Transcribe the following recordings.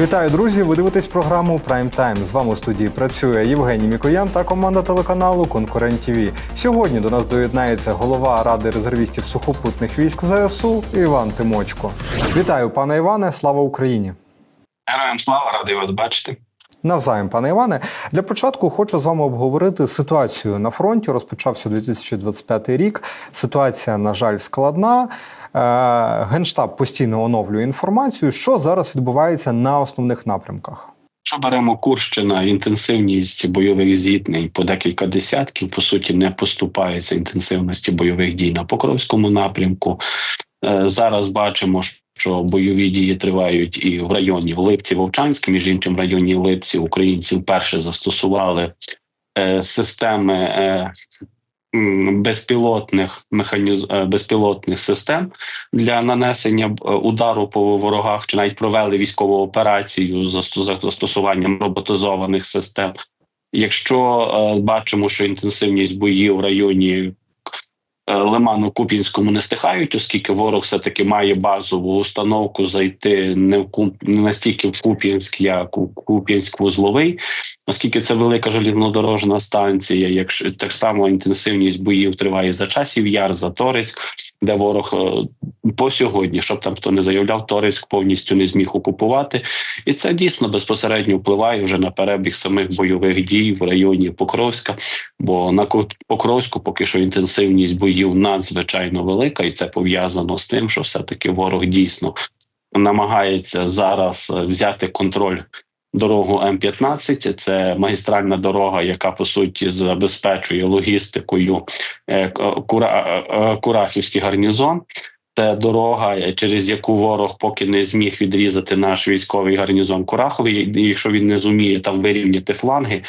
Вітаю, друзі! Ви дивитесь програму Прайм Тайм. З вами у студії працює Євгеній Мікоян та команда телеканалу Конкурент ТВ. Сьогодні до нас доєднається голова ради резервістів сухопутних військ ЗСУ Іван Тимочко. Вітаю, пане Іване! Слава Україні! Героям слава, радий вас бачити. Навзаєм, пане Іване. Для початку хочу з вами обговорити ситуацію на фронті. Розпочався 2025 рік. Ситуація, на жаль, складна. Е, Генштаб постійно оновлює інформацію, що зараз відбувається на основних напрямках. Що беремо Курщина, інтенсивність бойових зіткнень по декілька десятків, по суті, не поступається інтенсивності бойових дій на Покровському напрямку. Е, Зараз бачимо, що бойові дії тривають і в районі Липці Вовчанськ. Між іншим, в районі Липці українці вперше застосували е, системи безпілотних механіз... е, безпілотних систем для нанесення е, удару по ворогах, чи навіть провели військову операцію за застос- застосуванням роботизованих систем. Якщо е, бачимо, що інтенсивність боїв в районі Лиману Куп'янському не стихають, оскільки ворог все таки має базову установку зайти не в Куп... не настільки в Куп'янськ, як у Куп'янськ-Вузловий, оскільки це велика железнодорожна станція. Якщо так само інтенсивність боїв триває за часів яр, за Торецьк, де ворог е, по сьогодні, щоб там хто не заявляв, Торецьк повністю не зміг окупувати, і це дійсно безпосередньо впливає вже на перебіг самих бойових дій в районі Покровська. Бо на Покровську поки що інтенсивність боїв надзвичайно велика, і це пов'язано з тим, що все таки ворог дійсно намагається зараз е, взяти контроль. Дорогу М-15 – це магістральна дорога, яка по суті забезпечує логістикою е, Кура, е, Курахівський гарнізон. Це дорога, е, через яку ворог поки не зміг відрізати наш військовий гарнізон Кураховий. Якщо він не зуміє там вирівняти фланги,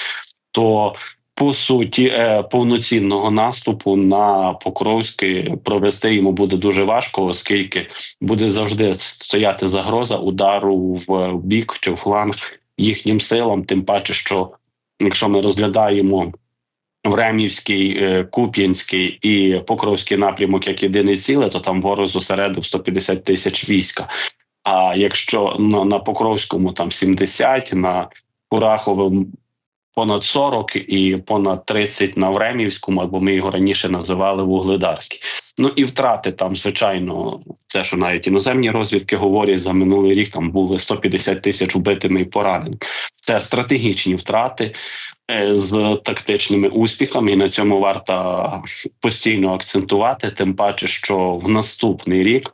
то по суті е, повноцінного наступу на Покровський провести йому буде дуже важко, оскільки буде завжди стояти загроза удару в бік чи в фланг їхнім силам. Тим паче, що якщо ми розглядаємо Времівський, е, Куп'янський і Покровський напрямок як єдине ціле, то там ворог зосередив 150 тисяч війська. А якщо на, на Покровському там 70, на Кураховому понад 40 і понад 30 на Времівському, або ми його раніше називали Вугледарський. Ну і втрати там, звичайно, це що навіть іноземні розвідки говорять за минулий рік. Там були 150 тисяч вбитими і пораненими. Це стратегічні втрати е, з тактичними успіхами, і на цьому варто постійно акцентувати. Тим паче, що в наступний рік.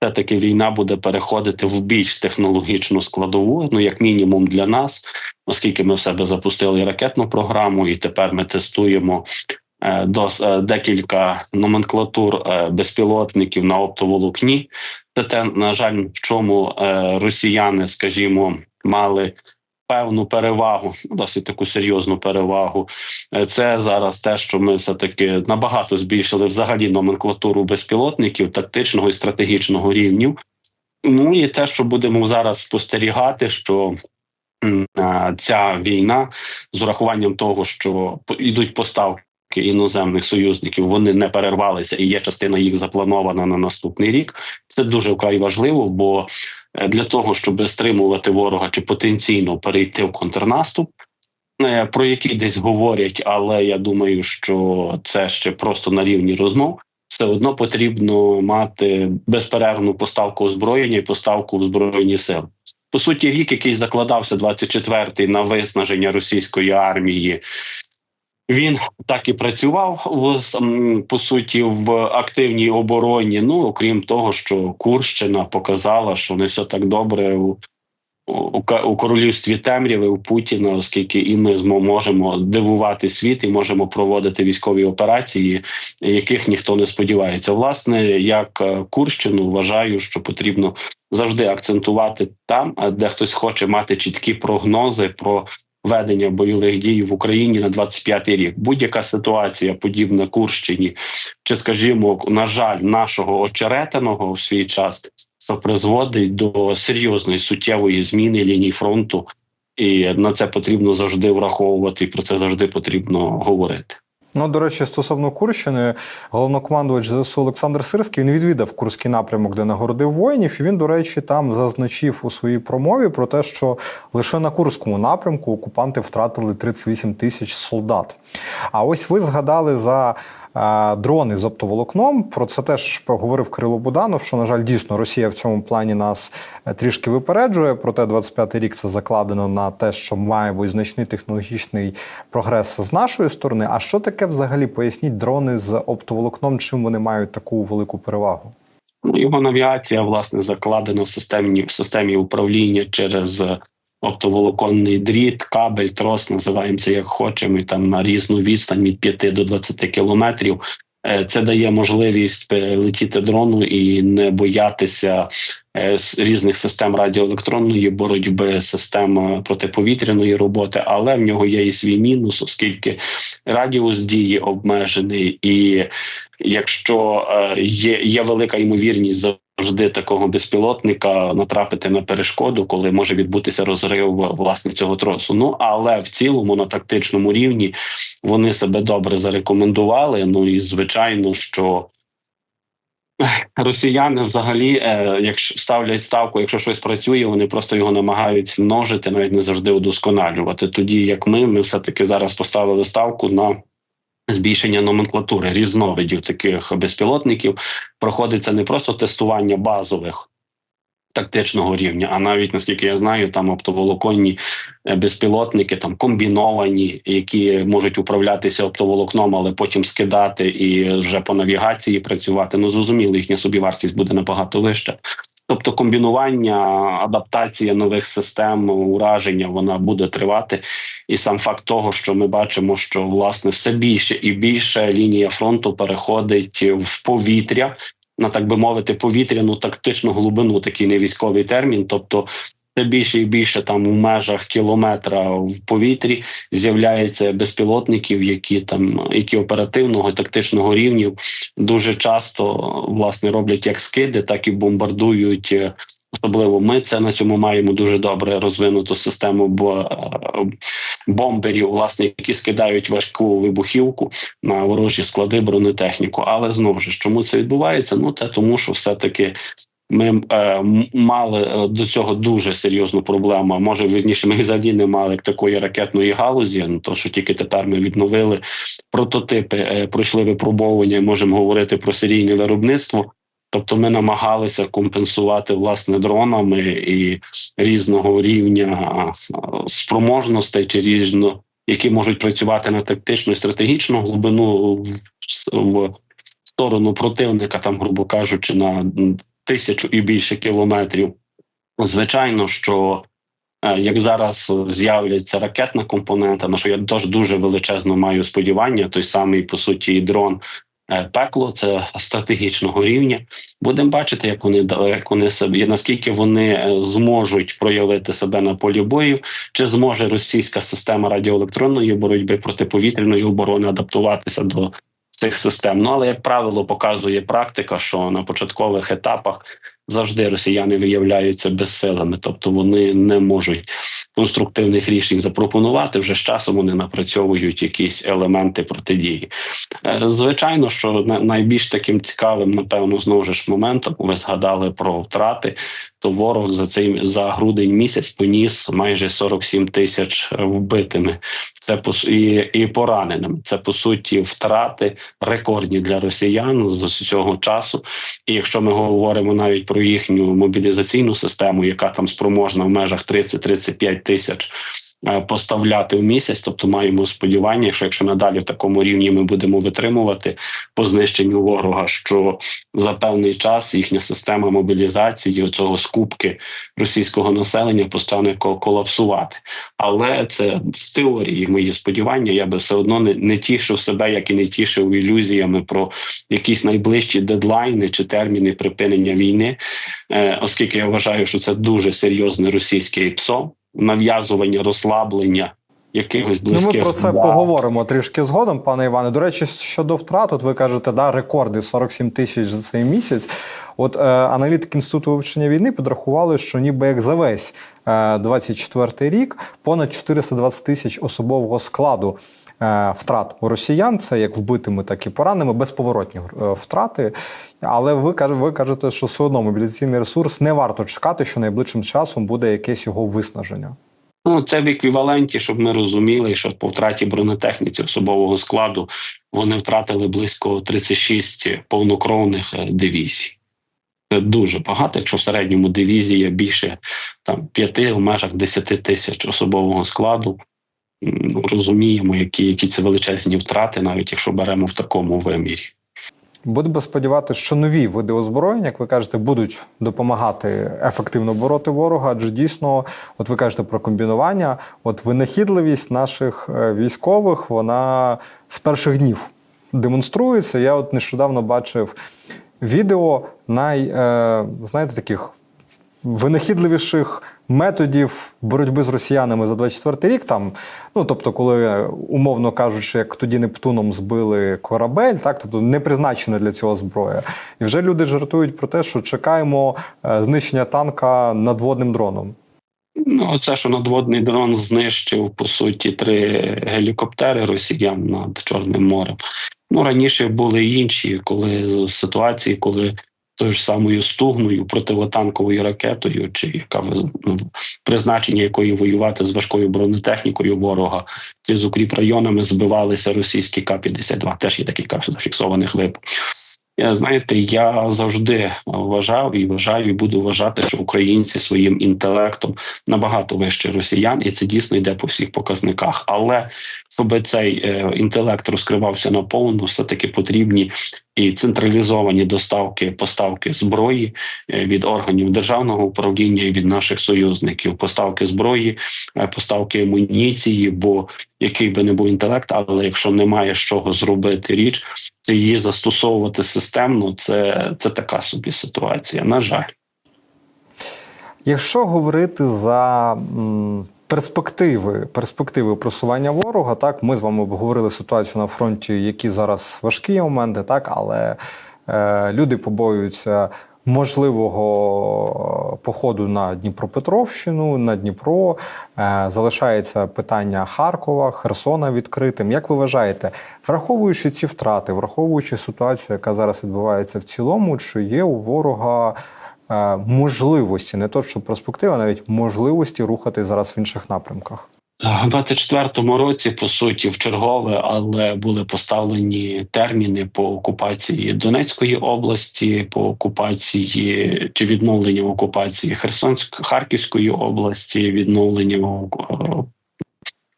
Все таки війна буде переходити в більш технологічну складову, ну як мінімум для нас, оскільки ми в себе запустили ракетну програму, і тепер ми тестуємо е, е, декілька номенклатур е, безпілотників на оптоволокні. Це те, на жаль, в чому росіяни, скажімо, мали певну перевагу, досить таку серйозну перевагу. Це зараз те, що ми все таки набагато збільшили взагалі номенклатуру безпілотників тактичного і стратегічного рівнів. Ну і те, що будемо зараз спостерігати, що ця війна з урахуванням того, що йдуть поставки іноземних союзників, вони не перервалися, і є частина їх запланована на наступний рік. Це дуже вкрай важливо, бо е, для того, щоб стримувати ворога чи потенційно перейти в контрнаступ, е, про який десь говорять, але я думаю, що це ще просто на рівні розмов. Все одно потрібно мати безперервну поставку озброєння і поставку в збройні сили. По суті, рік, який закладався 24-й на виснаження російської армії, він так і працював в по суті в активній обороні. Ну окрім того, що Курщина показала, що не все так добре у, у, королівстві темряви у Путіна, оскільки і ми можемо дивувати світ і можемо проводити військові операції, яких ніхто не сподівається. Власне, як е, Курщину вважаю, що потрібно завжди акцентувати там, де хтось хоче мати чіткі прогнози про ведення бойових дій в Україні на 25-й рік. Будь-яка ситуація подібна Курщині, чи, скажімо, на жаль, нашого очеретиного в свій час, це призводить до серйозної суттєвої зміни ліній фронту, і на це потрібно завжди враховувати, і про це завжди потрібно говорити. Ну, до речі, стосовно Курщини, головнокомандувач ЗСУ Олександр Сирський він відвідав Курський напрямок, де нагородив воїнів. І він, до речі, там зазначив у своїй промові про те, що лише на Курському напрямку окупанти втратили 38 тисяч солдат. А ось ви згадали за. Дрони з оптоволокном про це теж говорив Кирило Буданов. Що на жаль, дійсно Росія в цьому плані нас е, трішки випереджує. Проте 25-й рік це закладено на те, що має бути значний технологічний прогрес з нашої сторони. А що таке взагалі? Поясніть дрони з оптоволокном, чим вони мають таку велику перевагу? Ну, Його навігація власне закладена в системі в системі управління через е, оптоволоконний дріт, кабель, трос, називаємо це як хочемо, і там на різну відстань від 5 до 20 кілометрів. Е, Це дає можливість е, летіти дрону і не боятися е, різних систем радіоелектронної боротьби, систем протиповітряної роботи, але в нього є і свій мінус, оскільки радіус дії обмежений, і якщо є, є велика ймовірність завжди такого безпілотника натрапити на перешкоду, коли може відбутися розрив власне цього тросу. Ну але в цілому на тактичному рівні вони себе добре зарекомендували. Ну і звичайно, що. Росіяни взагалі, е, якщо ставлять ставку, якщо щось працює, вони просто його намагаються множити, навіть не завжди удосконалювати. Тоді як ми, ми все таки зараз поставили ставку на збільшення номенклатури різновидів таких безпілотників. Проходиться не просто тестування базових. Тактичного рівня, а навіть наскільки я знаю, там оптоволоконні е, безпілотники, там комбіновані, які можуть управлятися оптоволокном, але потім скидати і вже по навігації працювати. Ну зрозуміло, їхня собівартість буде набагато вища. Тобто комбінування, адаптація нових систем ураження вона буде тривати, і сам факт того, що ми бачимо, що власне все більше і більше лінія фронту переходить в повітря на так би мовити повітряну тактичну глибину, такий не військовий термін. Тобто, все більше і більше там у межах кілометра в повітрі з'являється безпілотників, які там які оперативного тактичного рівню дуже часто власне роблять як скиди, так і бомбардують. е, Особливо ми це на цьому маємо дуже добре розвинуту систему е, бомберів, власне, які скидають важку вибухівку на ворожі склади бронетехніку. Але знову ж чому це відбувається? Ну це тому, що все таки. Ми е, мали е, до цього дуже серйозну проблему. Може, вірніше, ми взагалі не мали такої ракетної галузі. Ну то що тільки тепер ми відновили прототипи, е, пройшли випробовування. Можемо говорити про серійне виробництво. Тобто, ми намагалися компенсувати власне дронами і різного рівня е, спроможностей чи різно, які можуть працювати на тактичну і стратегічну глибину в, в сторону противника, там, грубо кажучи, на тисячу і більше кілометрів. Звичайно, що е, як зараз з'являться ракетна компонента, на що я теж дуже величезно маю сподівання, той самий по суті дрон. е, Пекло це стратегічного рівня. Будемо бачити, як вони як вони себе наскільки вони е, зможуть проявити себе на полі бою, чи зможе російська система радіоелектронної боротьби протиповітряної оборони адаптуватися до цих систем. Ну але як правило, показує практика, що на початкових етапах завжди росіяни виявляються безсилими, тобто вони не можуть конструктивних рішень запропонувати. Вже з часом вони напрацьовують якісь елементи протидії. Е, Звичайно, що на- найбільш таким цікавим, напевно, знову ж моментом ви згадали про втрати. То ворог за цей за грудень місяць поніс майже 47 тисяч вбитими. Це по і, і пораненими. Це по суті втрати рекордні для росіян з цього часу. І якщо ми говоримо навіть про їхню мобілізаційну систему, яка там спроможна в межах 30-35 тисяч поставляти в місяць, тобто маємо сподівання, що якщо надалі в такому рівні ми будемо витримувати по знищенню ворога, що за певний час їхня система мобілізації цього скупки російського населення постане ко- колапсувати. Але це з теорії мої сподівання. Я би все одно не, не тішив себе, як і не тішив ілюзіями про якісь найближчі дедлайни чи терміни припинення війни, е, оскільки я вважаю, що це дуже серйозне російське ПСО, нав'язування, розслаблення. Якихось Ну, ми про це да, поговоримо трішки згодом, пане Іване. До речі, щодо втрат, от ви кажете, да, рекорди 47 тисяч за цей місяць. От е, аналітики інституту вивчення війни підрахували, що ніби як за весь е, 24 рік понад 420 тисяч особового складу втрат у росіян. Це як вбитими, так і пораненими, безповоротні е, втрати. Але ви ви кажете, що все одно мобілізаційний ресурс не варто чекати, що найближчим часом буде якесь його виснаження. Ну, це в еквіваленті, щоб ми розуміли, що по втраті бронетехніці особового складу вони втратили близько 36 повнокровних е, дивізій. Це дуже багато, якщо в середньому дивізія більше там п'яти в межах 10 тисяч особового складу. Розуміємо, які, які це величезні втрати, навіть якщо беремо в такому вимірі. Будемо сподіватися, що нові види озброєння, як ви кажете, будуть допомагати ефективно бороти ворога. Адже дійсно, от ви кажете про комбінування, от винахідливість наших е, військових, вона з перших днів демонструється. Я от нещодавно бачив відео най, е, знаєте, таких винахідливіших методів боротьби з росіянами за 24 рік. Там, ну тобто, коли умовно кажучи, як тоді Нептуном збили корабель, так тобто не призначено для цього зброя. І вже люди жартують про те, що чекаємо е, знищення танка надводним дроном. Ну, це, що надводний дрон знищив по суті три гелікоптери росіян над Чорним морем. Ну раніше були інші, коли ситуації, коли тою ж самою стугною противотанковою ракетою, чи яка призначення якої воювати з важкою бронетехнікою ворога, ці з укріпрайонами збивалися російські К-52. Теж є такий зафіксованих випадків. Я, Знаєте, я завжди вважав і вважаю, і буду вважати, що українці своїм інтелектом набагато вище росіян, і це дійсно йде по всіх показниках. Але щоб цей е, інтелект розкривався наповну, все таки потрібні і централізовані доставки поставки зброї е, від органів державного управління і від наших союзників, поставки зброї, е, поставки амуніції. Бо який би не був інтелект, але якщо немає з чого зробити річ, це її застосовувати системно. Це, це така собі ситуація. На жаль. Якщо говорити за перспективи, перспективи просування ворога, так ми з вами обговорили ситуацію на фронті, які зараз важкі моменти, так але е, люди побоюються можливого походу на Дніпропетровщину, на Дніпро. Е, залишається питання Харкова, Херсона відкритим. Як ви вважаєте, враховуючи ці втрати, враховуючи ситуацію, яка зараз відбувається в цілому, чи є у ворога? Е, можливості, не то що перспектива, навіть можливості рухати зараз в інших напрямках. У 24-му році, по суті, в чергове, але були поставлені терміни по окупації Донецької області, по окупації чи відновленню окупації Херсонської Харківської області, відновленню е,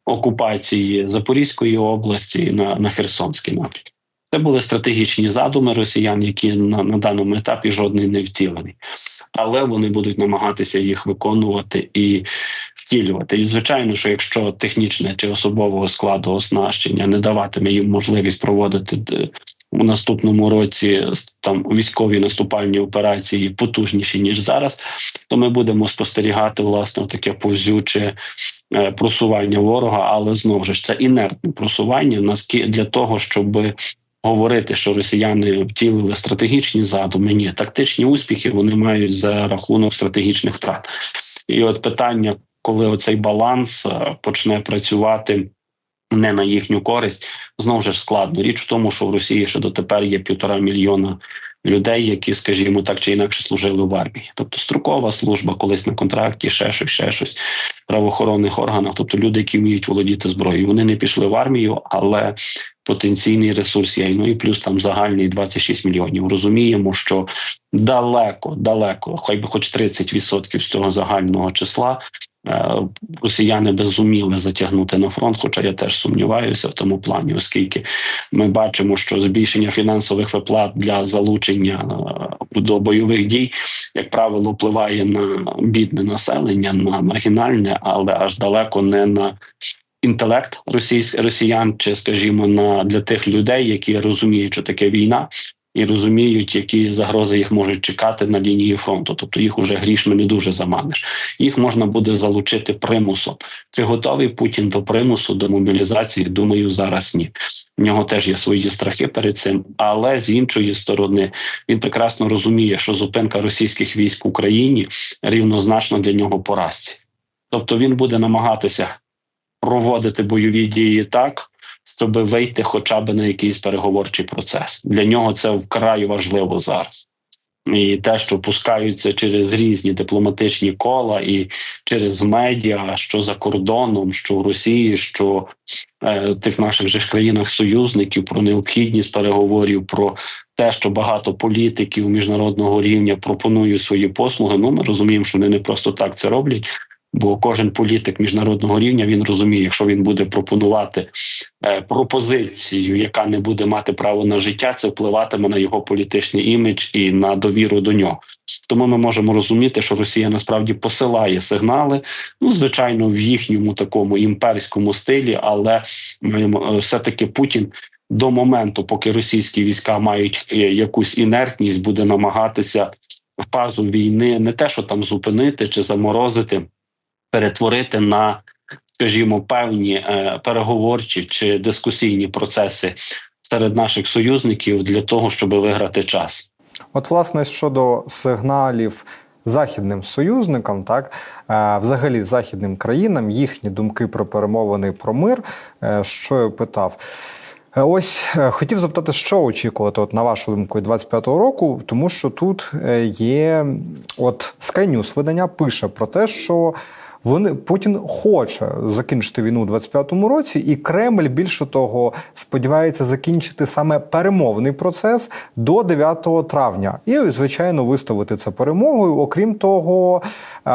окупації Запорізької області на, на Херсонський напрямок. Це були стратегічні задуми росіян, які на, на даному етапі жодний не втілений, але вони будуть намагатися їх виконувати і втілювати. І звичайно, що якщо технічне чи особового складу оснащення не даватиме їм можливість проводити у наступному році там військові наступальні операції потужніші ніж зараз, то ми будемо спостерігати власне таке повзюче е, просування ворога, але знову ж це інертне просування наскільки для того, щоб говорити, що росіяни втілили стратегічні задуми. Ні, тактичні успіхи вони мають за рахунок стратегічних втрат. І от питання, коли оцей баланс е, почне працювати. Не на їхню користь знову ж складно. Річ в тому, що в Росії ще дотепер є півтора мільйона людей, які, скажімо, так чи інакше служили в армії. Тобто строкова служба, колись на контракті, ще щось, ще щось в правоохоронних органах. Тобто люди, які вміють володіти зброєю, вони не пішли в армію, але потенційний ресурс є. Ну і плюс там загальний 26 мільйонів. Розуміємо, що далеко, далеко, хай би хоч 30% з цього загального числа. е, Росіяни би зуміли затягнути на фронт, хоча я теж сумніваюся в тому плані, оскільки ми бачимо, що збільшення фінансових виплат для залучення е, до бойових дій, як правило, впливає на бідне населення, на маргінальне, але аж далеко не на інтелект російсь, росіян, чи скажімо, на для тих людей, які розуміють, що таке війна. І розуміють, які загрози їх можуть чекати на лінії фронту. Тобто їх уже грішми не дуже заманиш. Їх можна буде залучити примусом. Чи готовий Путін до примусу, до мобілізації? Думаю, зараз ні. В нього теж є свої страхи перед цим. Але з іншої сторони він прекрасно розуміє, що зупинка російських військ в Україні рівнозначно для нього поразці. Тобто він буде намагатися проводити бойові дії так, щоб вийти хоча б на якийсь переговорчий процес. Для нього це вкрай важливо зараз. І те, що пускаються через різні дипломатичні кола і через медіа, що за кордоном, що в Росії, що е, в тих наших же ж країнах-союзників про необхідність переговорів, про те, що багато політиків міжнародного рівня пропонують свої послуги. Ну ми розуміємо, що вони не просто так це роблять. Бо кожен політик міжнародного рівня він розуміє, якщо він буде пропонувати е, пропозицію, яка не буде мати право на життя, це впливатиме на його політичний імідж і на довіру до нього. Тому ми можемо розуміти, що Росія насправді посилає сигнали, ну звичайно, в їхньому такому імперському стилі, але маємо е, все таки Путін. До моменту, поки російські війська мають е, якусь інертність, буде намагатися в фазу війни не те, що там зупинити чи заморозити, перетворити на, скажімо, певні е, переговорчі чи дискусійні процеси серед наших союзників для того, щоб виграти час. От, власне, щодо сигналів західним союзникам, так е, взагалі західним країнам, їхні думки про перемовини про мир, е, що я питав. Ось хотів запитати, що очікувати, от, на вашу думку, від 25-го року, тому що тут є от Sky News видання пише про те, що вони Путін хоче закінчити війну у 25-му році, і Кремль більше того сподівається закінчити саме перемовний процес до 9 травня, і звичайно виставити це перемогою. Окрім того, е,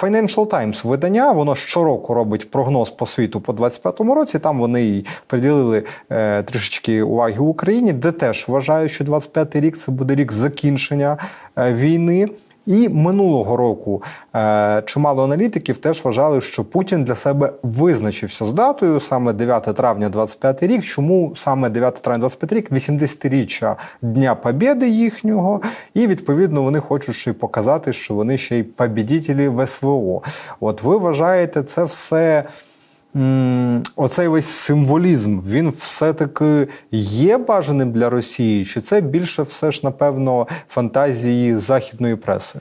Financial Times видання воно щороку робить прогноз по світу по 25-му році. Там вони приділили е, трішечки уваги Україні, де теж вважають, що 25-й рік це буде рік закінчення е, війни. І минулого року е, чимало аналітиків теж вважали, що Путін для себе визначився з датою саме 9 травня 25 рік. Чому саме 9 травня 25 рік, 80-річчя Дня Побєди їхнього, і відповідно вони хочуть ще й показати, що вони ще й побідітелі в СВО. От ви вважаєте це все. Оцей весь символізм він все-таки є бажаним для Росії, чи це більше все ж напевно фантазії західної преси?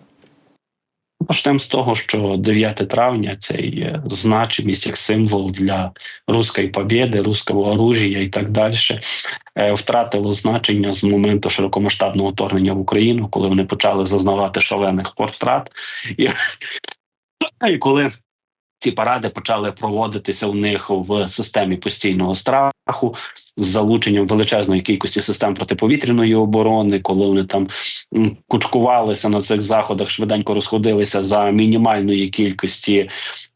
Почнемо з того, що 9 травня це є значимість як символ для руської побєди, руського оружія і так далі. е, Втратило значення з моменту широкомасштабного вторгнення в Україну, коли вони почали зазнавати шалених портрат, і, і коли ці паради почали проводитися у них в системі постійного страху з залученням величезної кількості систем протиповітряної оборони, коли вони там кучкувалися на цих заходах, швиденько розходилися за мінімальної кількості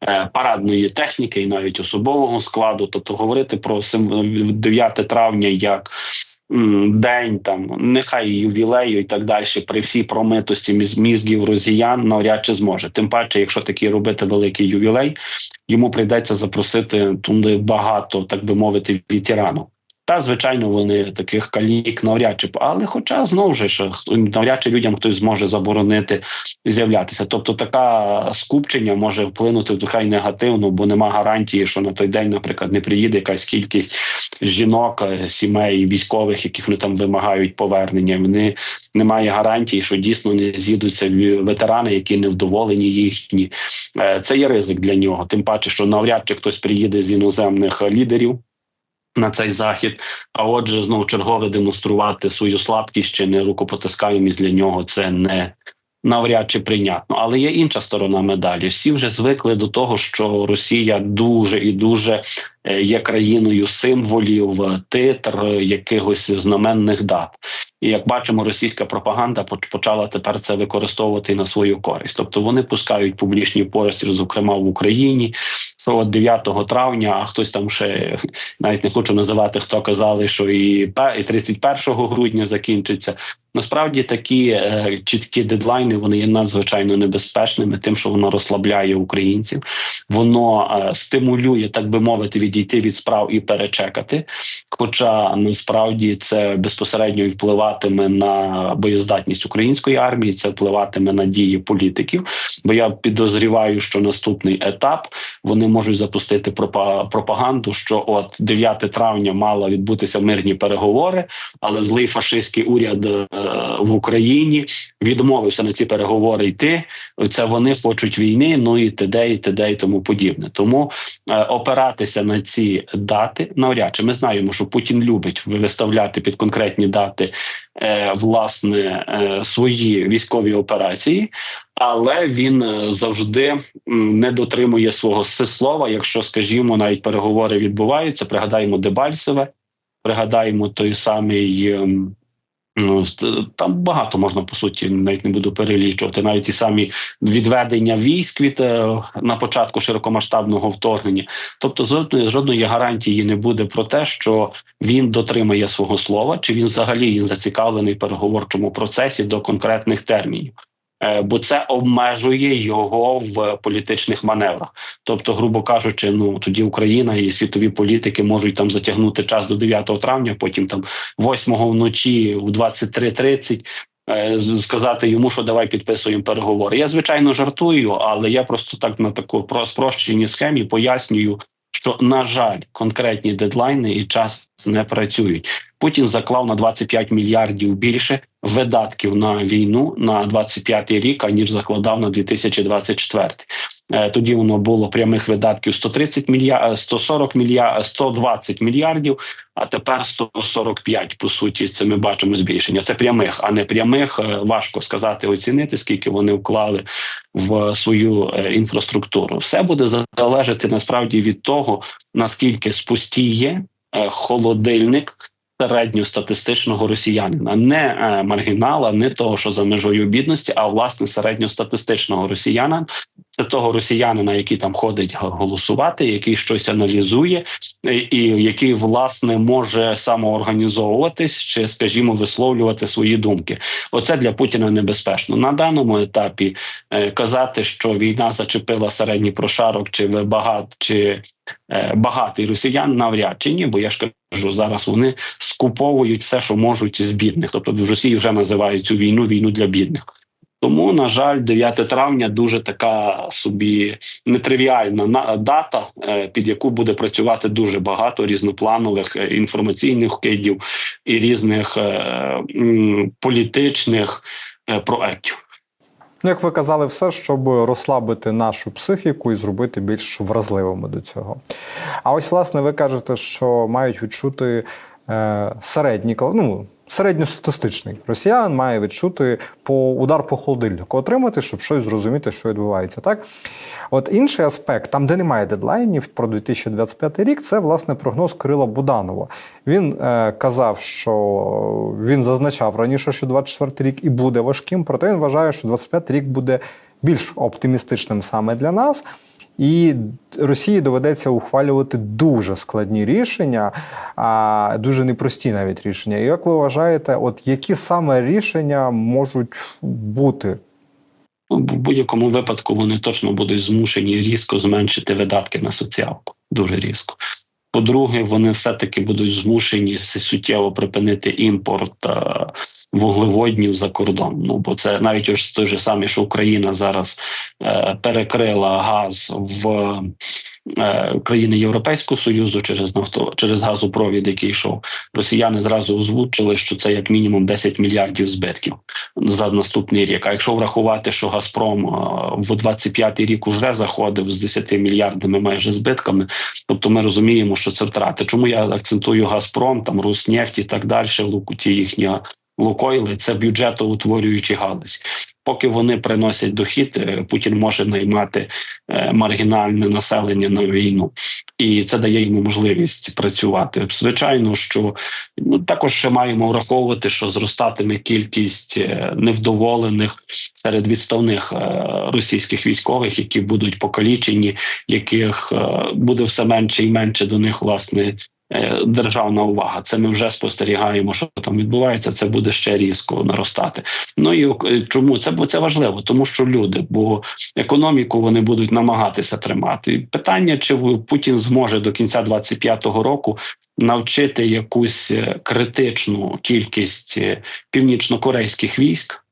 е, парадної техніки і навіть особового складу. Тобто говорити про сим- 9 травня як день там, нехай ювілею і так далі, при всій промитості міз- мізгів росіян навряд чи зможе. Тим паче, якщо такий робити великий ювілей, йому прийдеться запросити туди багато, так би мовити, ветеранів. Та, звичайно, вони таких калік навряд чи, але хоча знову ж навряд чи людям хтось зможе заборонити з'являтися. Тобто, така скупчення може вплинути вкрай негативно, бо нема гарантії, що на той день, наприклад, не приїде якась кількість жінок, е, сімей, військових, яких вони там вимагають повернення. Вони немає гарантії, що дійсно не з'їдуться ветерани, які невдоволені їхні. Е, Це є ризик для нього. Тим паче, що навряд чи хтось приїде з іноземних лідерів. На цей захід, а отже, знову чергове демонструвати свою слабкість чи не рукопотискаємість для нього це не навряд чи прийнятно. Але є інша сторона медалі. Всі вже звикли до того, що Росія дуже і дуже є країною символів, е, титр, е, якихось знаменних дат. І як бачимо, російська пропаганда поч- почала тепер це використовувати на свою користь. Тобто вони пускають публічні простір, зокрема в Україні. Що от 9 травня, а хтось там ще навіть не хочу називати, хто казали, що і пе- і 31 грудня закінчиться. Насправді такі е, чіткі дедлайни вони є надзвичайно небезпечними, тим, що воно розслабляє українців, воно е, стимулює, так би мовити, відійти від справ і перечекати. Хоча насправді це безпосередньо впливатиме на боєздатність української армії, це впливатиме на дії політиків. Бо я підозріваю, що наступний етап вони можуть запустити пропаганду, що от 9 травня мало відбутися мирні переговори, але злий фашистський уряд е, в Україні відмовився на ці переговори йти. Це вони хочуть війни, ну і т.д. і т.д. і тому подібне. Тому е, опиратися на ці дати, навряд чи ми знаємо, що Путін любить виставляти під конкретні дати е, власне е, свої військові операції, але він е, завжди не дотримує свого слова. Якщо, скажімо, навіть переговори відбуваються, пригадаємо Дебальцеве, пригадаємо той самий. Ну, там багато можна по суті, навіть не буду перелічувати. Навіть ті самі відведення військ від е, на початку широкомасштабного вторгнення. Тобто, жодної, гарантії не буде про те, що він дотримає свого слова, чи він взагалі зацікавлений в переговорчому процесі до конкретних термінів. Е, Бо це обмежує його в політичних маневрах. Тобто, грубо кажучи, ну тоді Україна і світові політики можуть там затягнути час до 9 травня, потім там 8 вночі у 23.30 е, сказати йому, що давай підписуємо переговори. Я звичайно жартую, але я просто так на таку про спрощеній схемі пояснюю, що на жаль, конкретні дедлайни і час не працюють. Путін заклав на 25 мільярдів більше видатків на війну на 25 рік, аніж закладав на 2024. Е, Тоді воно було прямих видатків 130 мільярдів, 140 мільярдів, 120 мільярдів, а тепер 145, по суті, це ми бачимо збільшення. Це прямих, а не прямих. Е, Важко сказати, оцінити, скільки вони вклали в свою е, інфраструктуру. Все буде залежати насправді від того, наскільки спустіє холодильник середньостатистичного росіянина, не е, маргінала, не того, що за межою бідності, а власне середньостатистичного росіянина. Це того росіянина, який там ходить голосувати, який щось аналізує, і, і який власне може самоорганізовуватись чи, скажімо, висловлювати свої думки. Оце для Путіна небезпечно на даному етапі. Е, казати, що війна зачепила середній прошарок, чи ви багат, чи е, багатий росіян, навряд чи ні, бо я ж кажу, зараз вони скуповують все, що можуть з бідних. Тобто в Росії вже називають цю війну війну для бідних. Тому, на жаль, 9 травня дуже така собі нетривіальна дата, е, під яку буде працювати дуже багато різнопланових е, інформаційних кидів і різних е, політичних е, проектів. Ну, як ви казали, все, щоб розслабити нашу психіку і зробити більш вразливими до цього. А ось, власне, ви кажете, що мають відчути середній кла- ну, середньостатистичний росіян має відчути по удар по холодильнику, отримати, щоб щось зрозуміти, що відбувається. Так, от інший аспект, там, де немає дедлайнів про 2025 рік, це власне прогноз Кирила Буданова. Він е, казав, що він зазначав раніше, що 24 рік і буде важким, проте він вважає, що 25 рік буде більш оптимістичним саме для нас. І Росії доведеться ухвалювати дуже складні рішення, а дуже непрості навіть рішення. І як ви вважаєте, от які саме рішення можуть бути? Ну, в будь-якому випадку вони точно будуть змушені різко зменшити видатки на соціалку. Дуже різко. По-друге, вони все-таки будуть змушені суттєво припинити імпорт е, вуглеводнів за кордон. Ну бо це навіть ось той же самий, що Україна зараз е, перекрила газ в країни Європейського союзу через нафто через газопровід, який йшов. Росіяни зразу озвучили, що це як мінімум 10 мільярдів збитків за наступний рік. А якщо врахувати, що Газпром е, в 25-й рік вже заходив з 10 мільярдами майже збитками, тобто ми розуміємо, що це втрати. Чому я акцентую Газпром, там Руснефть і так далі, Луку- ті їхні Лукойли, це бюджетоутворюючі галузі. Поки вони приносять дохід, е, Путін може наймати е, маргінальне населення на війну, і це дає йому можливість працювати. Звичайно, що ну також ще маємо враховувати, що зростатиме кількість е, невдоволених серед відставних російських військових, які будуть покалічені, яких буде все менше і менше до них власне. Е, Державна увага, це ми вже спостерігаємо, що там відбувається. Це буде ще різко наростати. Ну і е, чому це бо це важливо? Тому що люди, бо економіку вони будуть намагатися тримати. Питання, чи Путін зможе до кінця 25-го року навчити якусь е, критичну кількість північнокорейських військ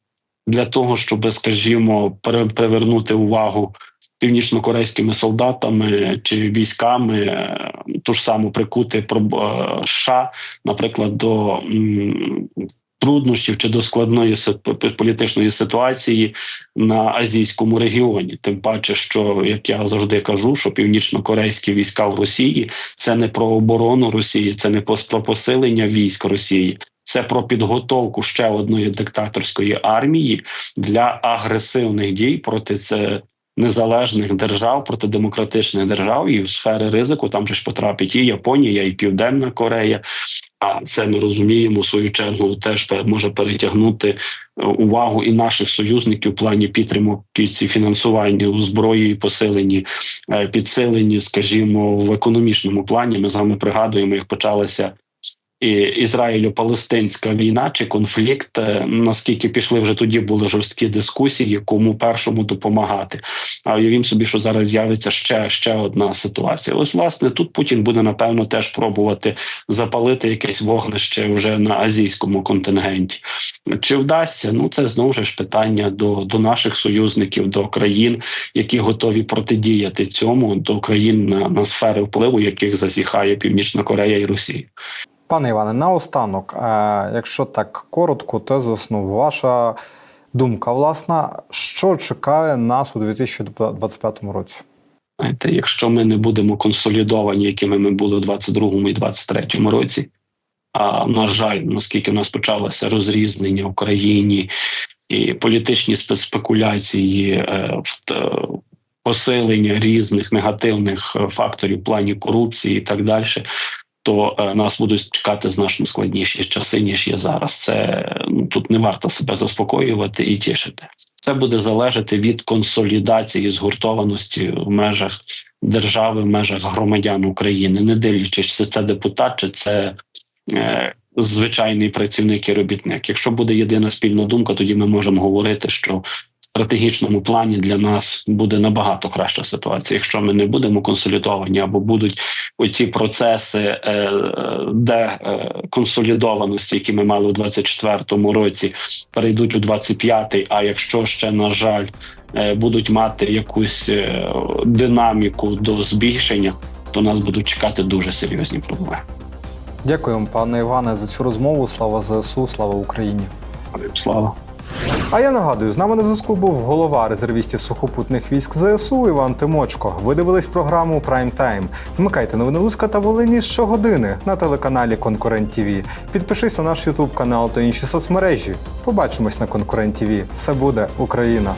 для того, щоб, скажімо, привернути увагу північнокорейськими солдатами чи військами, е, ту ж саму прикути е, США, наприклад, до труднощів чи до складної політичної ситуації на азійському регіоні. Тим паче, що як я завжди кажу, що північно-корейські війська в Росії це не про оборону Росії, це не про посилення військ Росії. Це про підготовку ще одної диктаторської армії для агресивних дій проти це незалежних держав, проти демократичних держав і в сфери ризику там же ж потрапить і Японія, і Південна Корея. А це ми розуміємо в свою чергу, теж може перетягнути е, увагу і наших союзників в плані підтримки ці фінансування у зброї, посилені, е, підсилені, скажімо, в економічному плані. Ми з вами пригадуємо, як почалася і Ізраїльо-Палестинська війна чи конфлікт. е, Наскільки пішли вже тоді були жорсткі дискусії, кому першому допомагати. А уявім собі, що зараз з'явиться ще, ще одна ситуація. Ось власне тут Путін буде напевно теж пробувати запалити якесь вогнище вже на азійському контингенті. Чи вдасться? Ну це знову ж питання до, до наших союзників, до країн, які готові протидіяти цьому, до країн на, на сфери впливу, яких зазіхає Північна Корея і Росія. Пане Іване, наостанок, е, якщо так коротко, тезисно, ваша думка, власна, що чекає нас у 2025 році? Знаєте, якщо ми не будемо консолідовані, якими ми були в 22-му і 23-му році, а на жаль, наскільки в нас почалося розрізнення в країні і політичні спе- спекуляції, е, посилення різних негативних е, факторів в плані корупції і так далі. То е, нас будуть чекати значно складніші часи, ніж є зараз. Це ну, тут не варто себе заспокоювати і тішити. Це буде залежати від консолідації згуртованості в межах держави, в межах громадян України, не дивлячись, чи це депутат, чи це е, звичайний працівник і робітник. Якщо буде єдина спільна думка, тоді ми можемо говорити, що стратегічному плані для нас буде набагато краща ситуація. Якщо ми не будемо консолідовані або будуть оці процеси е, е, де е, консолідованості, які ми мали у 24-му році, перейдуть у 25-й, А якщо ще на жаль будуть мати якусь динаміку до збільшення, то нас будуть чекати дуже серйозні проблеми. Дякуємо, пане Іване, за цю розмову. Слава ЗСУ, слава Україні. Слава. А я нагадую, з нами на зв'язку був голова резервістів сухопутних військ ЗСУ Іван Тимочко. Ви дивились програму Прайм Тайм. Вмикайте новини Луцька та Волині щогодини на телеканалі Конкурент ТВ. Підпишись на наш Ютуб канал та інші соцмережі. Побачимось на Конкурент ТВ. Все буде Україна.